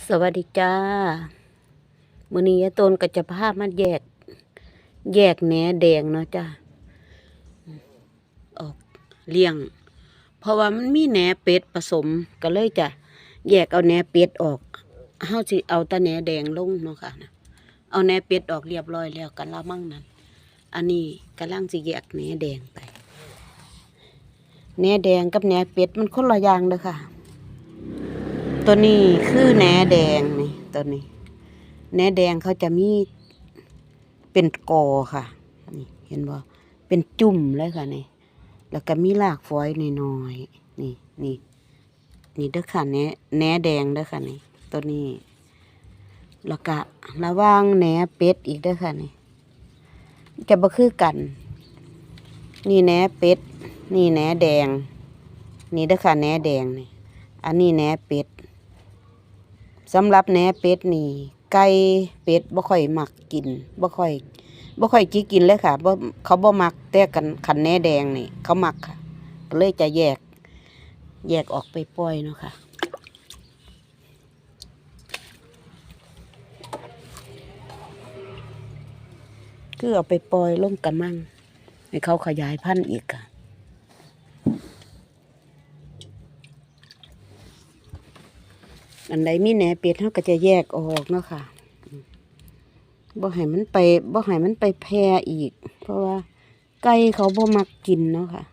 สวัสดีจ้ามื้อนี้ยาต้นก็จะพามาแยก แยกแหนแดงเนาะจ้าออกเลี้ยง เพราะว่ามันมีแหนเป็ดผสมก็เลยจะแยกเอาแหนเป็ดออกเฮาสิเอาต่แหนแดงลงเนาะค่ะนะเอาแหนเป็ดออกเรียบร้อยแล้วกันละมั่งนั้น อันนี้กำลังสิแยกแหนแดงไปแหนแดงกับแหนเป็ดมันคนละอย่างเด้อค่ะ ตัวนี้คือแหนแดงนี่ตัวนี้แหนแดงเขาจะมีเป็นกอค่ะ นี่เห็นบ่เป็นจุ่มเลยค่ะนี่แล้วก็มีรากฝอยน้อยๆนี่นี่นี่เด้อค่ะแหนแหนแดงเด้อค่ะนี่ตัวนี้ แล้วก็ระว่างแหนเป็ดอีกเด้อค่ะนี่จะบ่คือกัน นี่แหนเป็ด นี่แหนแดง นี่เด้อค่ะแหนแดงนี่อันนี้แหนเป็ด สำหรับแหนเป็ดนี่ไก่เป็ดบ่ค่อยมักกินบ่ค่อยบ่ค่อยจิกินเลยค่ะบ่เขาบ่มักแต่กันขันแหนแดงนี่ เขามักค่ะก็เลยจะแยก แยกออกไปปล่อยเนาะค่ะคือเอาไปปล่อยลงกระมังให้เขาขยายพันธุ์อีกค่ะ อันใดมีแหนเป็ดเขาก็จะแยกออกเนาะค่ะบ่ให้มันไปบ่ให้มันไปแพร่อีก เพราะว่าไก่เขาบ่มักกินเนาะค่ะ